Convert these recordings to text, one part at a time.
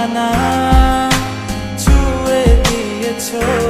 하나 주의 뒤에 쳐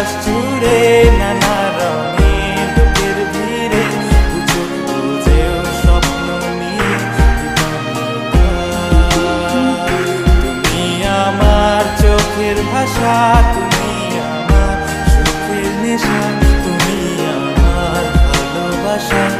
আকাশ জুড়ে নানা রঙে লোকের ভিড়ে বুঝেও স্বপ্ন নিয়ে তুমি আমার চোখের ভাষা, তুমি আমার সুখের নেশা, তুমি আমার ভালোবাসা।